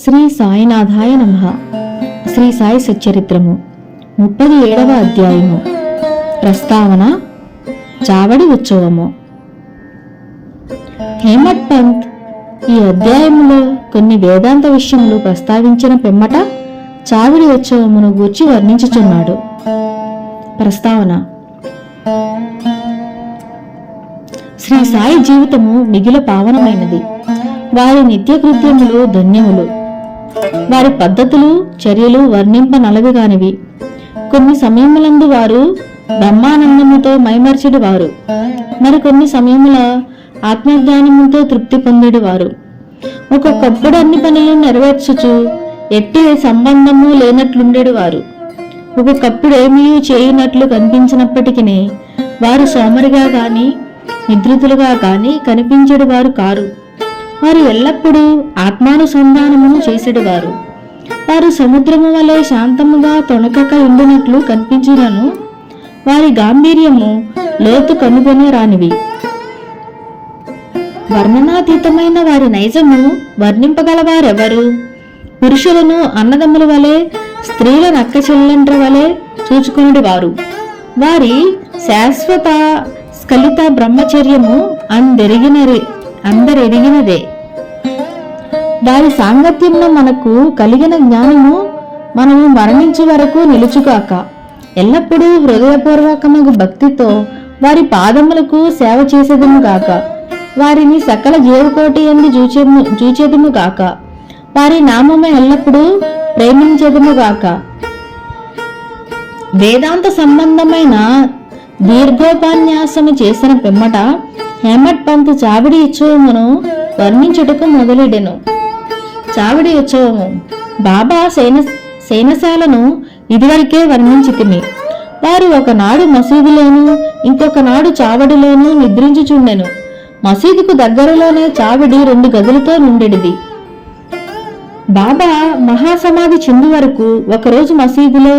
శ్రీ సాయినాథాయ నమ. శ్రీ సాయి సచ్చరిత్రము. ముప్పది ఏడవ అధ్యాయము. ప్రస్తావన చావడి ఉత్సవము. హేమట్ పంత్ ఈ అధ్యాయంలో కొన్ని వేదాంత విషయములు ప్రస్తావించిన పిమ్మట చావిడి ఉత్సవమును గూర్చి వర్ణించుచున్నాడు. ప్రస్తావన శ్రీ సాయి జీవితము మిగిల పావనమైనది. వారి నిత్యకృత్యములు ధన్యములు. వారి పద్ధతులు చర్యలు వర్ణింపనలవిగానివి కొన్ని సమయములందు వారు బ్రహ్మానందముతో మైమర్చెడు వారు మరికొన్ని సమయముల ఆత్మజ్ఞానముతో తృప్తి పొందేడు వారు ఒక్కొక్కప్పుడు అన్ని పనులు నెరవేర్చుచు ఎట్టి సంబంధము లేనట్లుండేడు వారు ఒక్కొక్కప్పుడు ఏమీ చేయనట్లు కనిపించినప్పటికీ వారు సోమరిగా గాని నిద్రితులుగా గాని కనిపించేడు వారు కారు. వారు ఎల్లప్పుడూ ఆత్మానుసంధానమును చేసేడువారు వారు సముద్రము వలె శాంతముగా తొణకక ఉండినట్లు కనిపించినను. వారి గాంభీర్యము లోతు కనుగొనే రానివి. వర్ణనాతీతమైన వారి నైజము వర్ణింపగలవారెవరు? పురుషులను అన్నదమ్ముల వలె స్త్రీల నక్క చెల్లెంట్ర వలె చూచుకునేటి వారు వారి శాశ్వత స్ఖలిత బ్రహ్మచర్యము అందెరిగినరి అందరెరిగినదే. వారి సాంగత్యంలో మనకు కలిగిన జ్ఞానము మనము మరణించే వరకు నిలుచుగాక. ఎల్లప్పుడూ హృదయపూర్వకమగు భక్తితో వారి పాదములకు సేవ చేసేదము గాక వారిని సకల జీవకోటి ఎందు చూచేము చూచేదము గాక వారి నామము ఎల్లప్పుడూ ప్రేమించేదము గాక వేదాంత సంబంధమైన దీర్ఘోపన్యాసము చేసిన పిమ్మట హేమట్ పంత్ చావిడి ఉత్సవమును వర్ణించుటకు మొదలెడెను. చావిడి ఉత్సవము. బాబా సేన సేనశాలను ఇదివరకే వర్ణించితిమి. వారు ఒకనాడు మసీదులోను ఇంకొక నాడు చావడిలోను నిద్రించుచుండెను. మసీదుకు దగ్గరలోనే చావిడి రెండు గదులతో నుండెడిది బాబా మహాసమాధి చిందు వరకు ఒకరోజు మసీదులో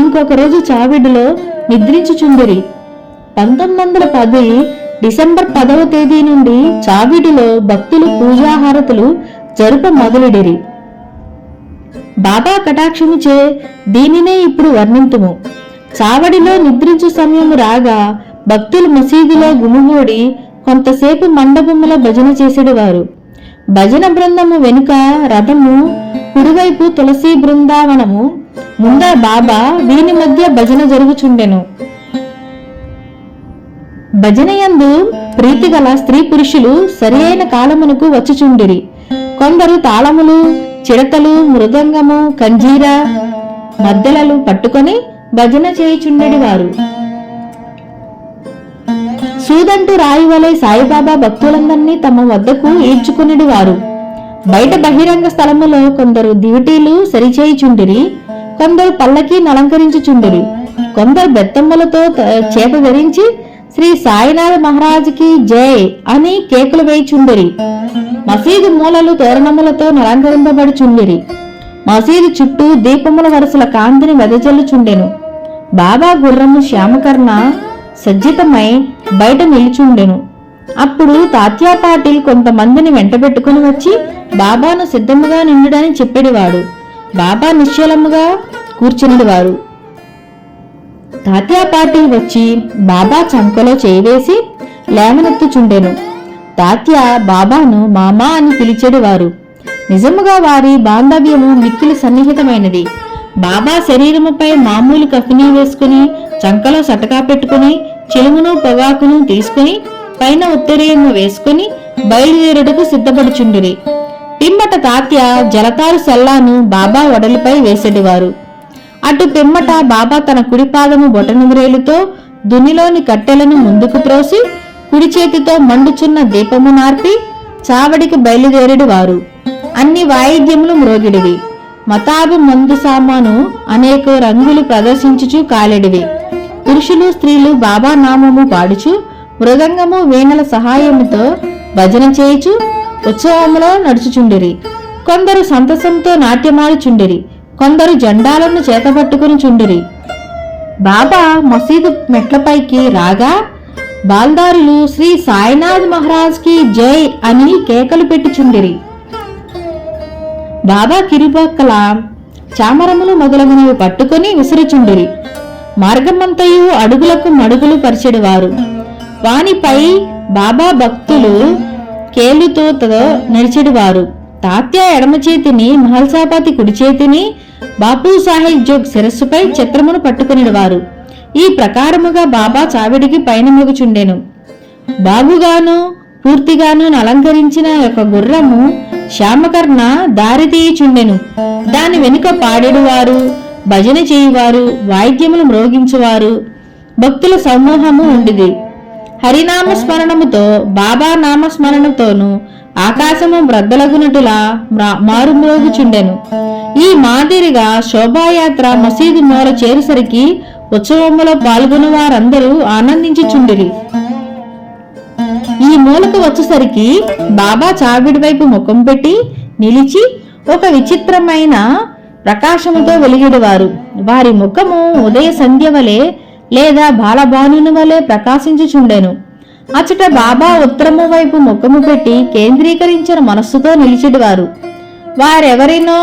ఇంకొక రోజు చావిడిలో నిద్రించుచుండిరి. పంతొమ్మిది వందల పది డిసెంబర్ పదవ తేదీ నుండి చావిడిలో భక్తులు పూజాహారతులు జరుప మొదలెడిరి. బాబా కటాక్షముచే దీనినే ఇప్పుడు వర్ణింతుము. చావడిలో నిద్రించు సమయము రాగా భక్తులు మసీదులో గుమిగూడి కొంతసేపు మండపముల భజన చేసేటివారు భజన బృందము వెనుక రథము కుడివైపు తులసి బృందావనము ముందా బాబా వీని మధ్య భజన జరుగుచుండెను. భజనయందు ప్రీతిగల స్త్రీ పురుషులు సరియైన కాలమునకు వచ్చుచుండిరి. కొందరు తాళములు చిడతలు మృదంగము కంజీర మద్దెలలు పట్టుకొని భజన చేయుచుండెడి వారు సూదంటు రాయి వలె సాయిబాబా భక్తులందరినీ తమ వద్దకు ఈడ్చుకునేడి వారు బయట బహిరంగ స్థలములో కొందరు దివిటీలు సరిచేయుచుండిరి కొందరు పల్లకి అలంకరించుచుండిరి కొందరు బెత్తమ్మలతో చేప చేత ధరించి శ్రీ సాయినాథ మహారాజుకి జై అని కేకులు వేయిచుండిరి. మసీదు మూలలు తోరణములతో అలంకరింపబడుచుండిరి మసీదు చుట్టూ దీపముల వరుసల కాంతిని వెదజల్లుచుండెను. బాబా గుర్రము శ్యామకర్ణ సజ్జితమై బయట నిలుచుండెను. అప్పుడు తాత్యా పాటిల్ కొంతమందిని వెంటబెట్టుకుని వచ్చి బాబాను సిద్ధముగా నిండుడని చెప్పేడివాడు. బాబా నిశ్చలముగా కూర్చునేవారు తాత్యా పాటిల్ వచ్చి బాబా చంకలో చేయివేసి లేవనెత్తుచుండెను తాత్య బాబాను మామా అని పిలిచేడువారు నిజముగా వారి బాంధవ్యము మిక్కిలి సన్నిహితమైనది. బాబా శరీరముపై మామూలు కఫినీ వేసుకుని చంకలో సటకా పెట్టుకుని చెలుమును పొగాకును తీసుకుని పైన ఉత్తరీయము వేసుకుని బయలుదేరుటకు సిద్ధపడుచుండిరి. పిమ్మట తాత్య జలతారు సెల్లాను బాబా ఒడలిపై వేసేటివారు అటు పిమ్మట బాబా తన కుడిపాదము బొటనవ్రేలుతో దునిలోని కట్టెలను ముందుకు త్రోసి కుడి చేతితో మండుచున్న దీపము నార్పి చావడికి బయలుదేరిడు వారు. అన్ని వాయిద్యములు మ్రోగిడివి. మతాబు మందు సామాను అనేక రంగులు ప్రదర్శించుచు కాలెడివి. పురుషులు స్త్రీలు బాబా నామము పాడుచు మృదంగము వీణల సహాయముతో భజన చేయుచు ఉత్సవములో నడుచుచుండిరి. కొందరు సంతసంతో నాట్యమాడుచుండిరి. కొందరు జెండాలను చేతపట్టుకుని చుండిరి. బాబా మసీదు మెట్లపైకి రాగా బాల్దారులు శ్రీ సాయినాథ్ మహారాజ్కి జై అని కేకలు పెట్టుచుండిరి బాబా కిరుపక్కల చామరములు మొదలగునవి పట్టుకొని విసురుచుండిరి మార్గమంతయు అడుగులకు మడుగులు పరిచెడివారు. వానిపై బాబా భక్తులు కేలుతో నడిచెడివారు. తాత్య ఎడమ చేతిని మహల్సాపతి కుడి చేతిని బాపు సాహెబ్ జోగ్ శిరస్సుపై చిత్రమును పట్టుకునివారు ఈ ప్రకారముగా బాబా చావిడికి పైన మొగుచుండెను బాగుగాను పూర్తిగాను అలంకరించిన ఒక గుర్రము శ్యామకర్ణ దారి తీయుచుండెను. దాని వెనుక పాడెడువారు భజన చేయువారు వాయిద్యములు మ్రోగించువారు భక్తుల సమూహము ఉండిది. హరినామస్మరణముతో బాబా నామస్మరణతోనూ ఆకాశము బ్రద్దలగునటులా మారుమ్రోగుచుండెను. ఈ మాదిరిగా శోభాయాత్ర మసీదు మూల చేరుసరికి ఉత్సవములో పాల్గొన్న వారందరూ ఆనందించుచుండిరి. ఈ మూలకు వచ్చేసరికి బాబా చావిడి వైపు ముఖం పెట్టి నిలిచి ఒక విచిత్రమైన ప్రకాశముతో వెలిగిడివారు. వారి ముఖము ఉదయ సంధ్య వలె లేదా బాలభానుని వలె ప్రకాశించుచుండెను. అచ్చట బాబా ఉత్తరము వైపు ముఖము పెట్టి కేంద్రీకరించిన మనస్సుతో నిలిచిడివారు. వారెవరినో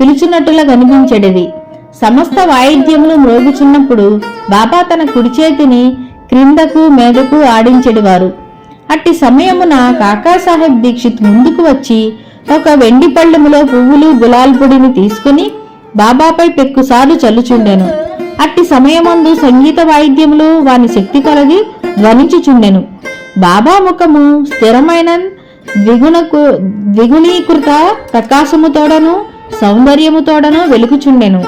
పిలుచున్నట్టులా కనిపించెడిది సమస్త వాయిద్యములు మ్రోగుచున్నప్పుడు బాబా తన కుడి చేతిని క్రిందకు మీదకు ఆడించెడివారు. అట్టి సమయమున కాకాసాహెబ్ దీక్షిత్ ముందుకు వచ్చి ఒక వెండి పళ్ళెములో పువ్వులు గులాల్ పొడిని తీసుకుని బాబాపై పెక్కుసార్లు చల్లుచుండెను. అట్టి సమయమందు సంగీత వాయిద్యములు వాని శక్తి కొలది ధ్వనించుచుండెను. బాబా ముఖము స్థిరమైన ద్విగుణకు ద్విగుణీకృత ప్రకాశముతోడను సౌందర్యముతోడను వెలుగుచుండెను.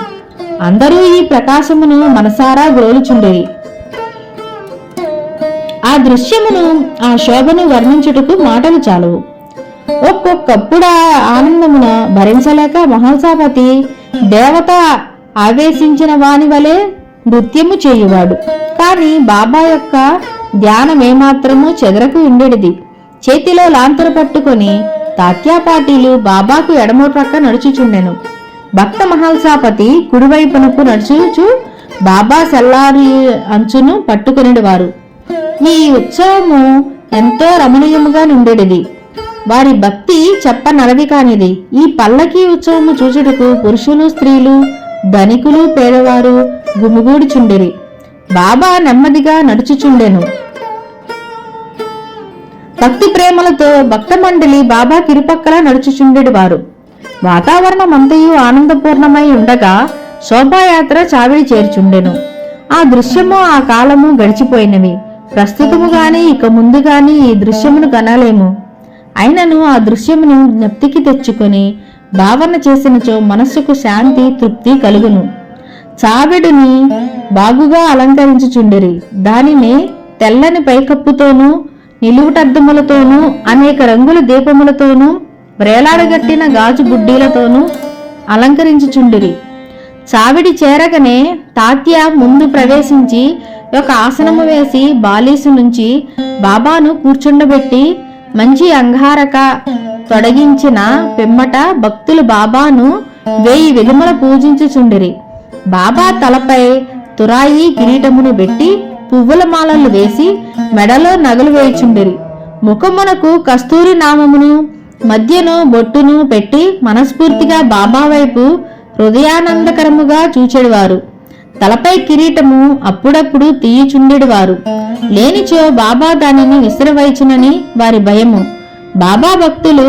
అందరూ ఈ ప్రకాశమును మనసారా గ్రోలుచుండేది ఆ దృశ్యమును ఆ శోభను వర్ణించుటకు మాటలు చాలవు ఒక్కొక్కప్పుడు ఆనందమున భరించలేక మహాసాపతి దేవత ఆవేశించిన వాని వలె నృత్యము చేయువాడు. కాని బాబా యొక్క ధ్యానం ఏమాత్రము చెదరకు ఉండేది చేతిలో లాంతరు పట్టుకొని తాత్యాపాటీలు బాబాకు ఎడమ ప్రక్క నడుచుచుండెను. భక్త మహల్సాపతి కుడివైపునకు నడుచుచు బాబా సెల్లారి అంచును పట్టుకునేవారు ఈ ఉత్సవము ఎంతో రమణీయముగా నుండేది వారి భక్తి చెప్పనలవి కానిది. ఈ పల్లకి ఉత్సవము చూచుటకు పురుషులు స్త్రీలు ధనికులు పేదవారు గుమిగూడిచుండిరి. బాబా నెమ్మదిగా నడుచుచుండెను. భక్తి ప్రేమలతో భక్త మండలి బాబా కిరుపక్కల నడుచుచుండెడు వారు వాతావరణం అంతయు ఆనందపూర్ణమై ఉండగా శోభాయాత్ర చావిడి చేర్చుండెను. ఆ దృశ్యము ఆ కాలము గడిచిపోయినవి. ప్రస్తుతము గాని ఇక ముందు గాని ఈ దృశ్యమును కనలేము అయినను ఆ దృశ్యమును జ్ఞప్తికి తెచ్చుకొని భావన చేసినచో మనస్సుకు శాంతి తృప్తి కలుగును. చావిడిని బాగుగా అలంకరించుచుండిరి. దానిని తెల్లని పైకప్పుతోనూ నిలువుటద్దములతోనూ అనేక రంగుల దీపములతోనూ వ్రేలాడగట్టిన గాజు బుడ్డీలతోనూ అలంకరించుచుండిరి. చావిడి చేరగనే తాత్య ముందు ప్రవేశించి ఒక ఆసనము వేసి బాలీసు నుంచి బాబాను కూర్చుండబెట్టి మంచి అంగారక తొడగించిన పిమ్మట భక్తులు బాబాను వేయి విధముల పూజించుచుండిరి. బాబా తలపై తురాయి కిరీటమును పెట్టి పువ్వుల మాలలు వేసి మెడలో నగలు వేయుచుండిరి. ముఖమునకు కస్తూరి నామమును మధ్యను బొట్టును పెట్టి మనస్ఫూర్తిగా బాబా వైపు హృదయానందకరముగా చూచెడివారు. తలపై కిరీటము అప్పుడప్పుడు తీయుచుండెడివారు. లేనిచో బాబా దానిని విసిరవైచునని వారి భయము. బాబా భక్తులు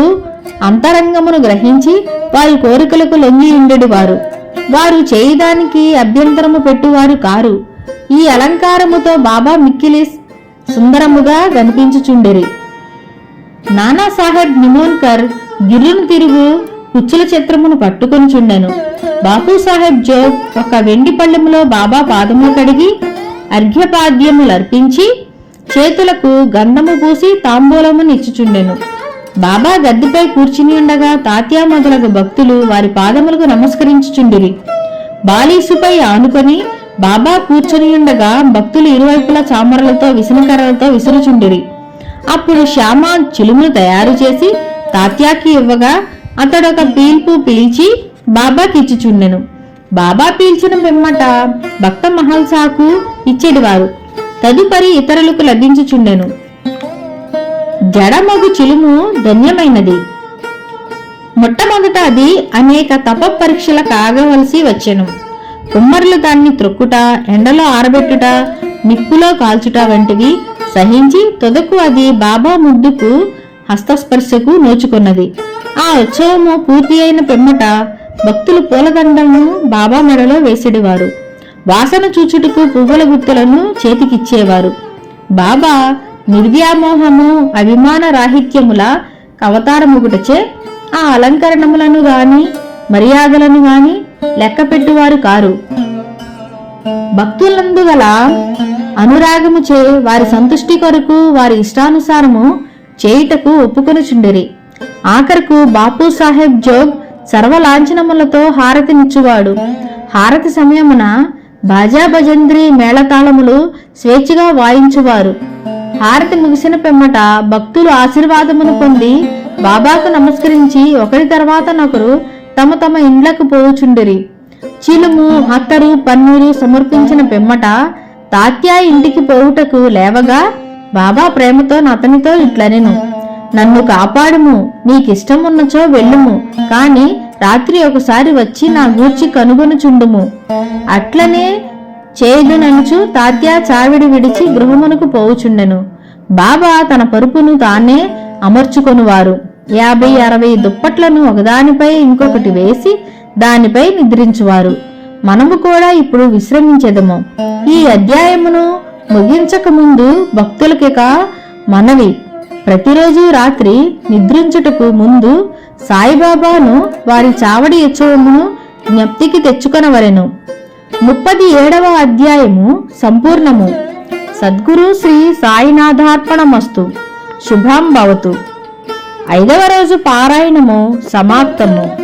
అంతరంగమును గ్రహించి వారి కోరికలకు లొంగి ఉండేవారు వారు చేయదానికి అభ్యంతరము పెట్టువారు కారు. ఈ అలంకారముతో బాబా మిక్కిలి సుందరముగా కనిపించుచుండిరి. నానాసాహెబ్ నిమోన్కర్ గిర్రును తిరుగు కుచ్చుల చిత్రమును పట్టుకొని చుండెను సాహెబ్ జోగ్ ఒక వెండి పళ్ళెములో బాబా పాదములు కడిగి అర్ఘ్యపాద్యములు అర్పించి చేతులకు గంధము పూసి తాంబూలము నిచ్చుచుండెను బాబా గద్దెపై కూర్చుని ఉండగా తాత్యా మొదలగు భక్తులు వారి పాదములకు నమస్కరించుచుండిరి. బాలీసుపై ఆనుకొని బాబా కూర్చొని ఉండగా భక్తులు ఇరువైపులా చామరలతో విసనకర్రలతో విసురుచుండిరి. అప్పుడు శ్యామ చిలుమును తయారు చేసి తాత్యాకి ఇవ్వగా అతడొక పీల్పు పీల్చి బాబాకి ఇచ్చిచుండెను. బాబా పీల్చిన పిమ్మట భక్త మహల్సాకు ఇచ్చేటివారు. తదుపరి ఇతరులకు లభించుచుండెను. జడమగు చిలుము ధన్యమైనది. మొట్టమొదట అది అనేక తప పరీక్షల కాగవలసి వచ్చెను. కుమ్మరులు దాన్ని త్రొక్కుట ఎండలో ఆరబెట్టుట నిప్పులో కాల్చుట వంటివి సహించి తొదకు అది బాబా ముద్దుకు హస్తస్పర్శకు నోచుకున్నది. ఆ ఉత్సవము పూర్తి అయిన పిమ్మట భక్తులు పూలదండము బాబా మెడలో వేసేడివారు. వాసన చూచుటకు పువ్వుల గుత్తులను చేతికిచ్చేవారు. బాబా నిర్వ్యామోహము అభిమాన రాహిత్యముల కవతారముగుటచే ఆ అలంకరణములను గాని మర్యాదలను గాని లెక్కపెట్టువారు కారు. భక్తులందు గల అనురాగముచే వారి సంతుష్టి కొరకు వారి ఇష్టానుసారము చేయుటకు ఒప్పుకొనుచుండిరి. ఆఖరకు బాపు సాహెబ్ జోగ్ సర్వలాంఛనములతో హారతినిచ్చువాడు. హారతి సమయమున బాజా భజంద్రి మేళతాళములు స్వేచ్ఛగా వాయించువారు. హారతి ముగిసిన పిమ్మట భక్తులు ఆశీర్వాదమును పొంది బాబాకు నమస్కరించి ఒకరి తర్వాత నొకరు తమ తమ ఇండ్లకు పోవుచుండిరి. చిలుము అత్తరు పన్నీరు సమర్పించిన పిమ్మట తాత్యా ఇంటికి పోవుటకు లేవగా బాబా ప్రేమతో అతనితో ఇట్లనెను. నన్ను కాపాడుము నీకిష్టమున్నచో వెళ్ళుము కాని రాత్రి ఒకసారి వచ్చి నా గూర్చి కనుగొనుచుండుము. అట్లనే చేయుదుననుచు తాత్యా చావిడి విడిచి గృహమునకు పోవుచుండెను. బాబా తన పరుపును తానే అమర్చుకొనువారు. యాభై అరవై దుప్పట్లను ఒకదానిపై ఇంకొకటి వేసి దానిపై నిద్రించువారు. మనము కూడా ఇప్పుడు విశ్రమించేదము. ఈ అధ్యాయమును ముగించక ముందు భక్తులకిక మనవి. ప్రతిరోజు రాత్రి నిద్రించుటకు ముందు సాయిబాబాను వారి చావడి యచ్చవమును జ్ఞప్తికి తెచ్చుకొనవలెను. ముప్పది ఏడవ అధ్యాయము సంపూర్ణము. సద్గురు శ్రీ సాయినాథార్పణమస్తు. శుభం భవతు ఐదవ రోజు పారాయణము సమాప్తము.